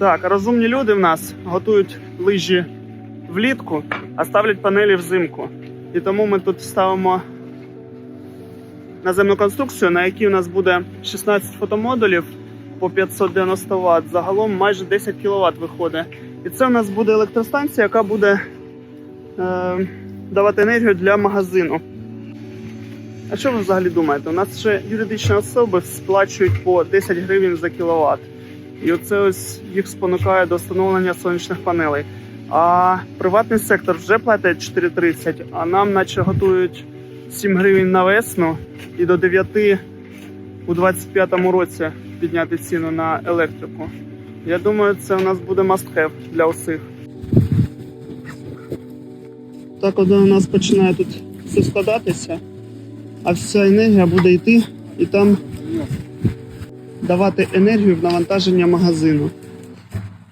Так, розумні люди в нас готують лижі влітку, а ставлять панелі взимку. І тому ми тут ставимо наземну конструкцію, на якій у нас буде 16 фотомодулів по 590 Вт. Загалом майже 10 кВт виходить. І це у нас буде електростанція, яка буде е, давати енергію для магазину. А що ви взагалі думаєте? У нас ще юридичні особи сплачують по 10 гривень за кіловат. І оце ось їх спонукає до встановлення сонячних панелей. А приватний сектор вже платить 4,30, а нам наче готують 7 гривень на весну і до 9 у 25-му році підняти ціну на електрику. Я думаю, це у нас буде must have для усіх. Так, коли у нас починає тут все складатися, а вся енергія буде йти і там давати енергію в навантаження магазину.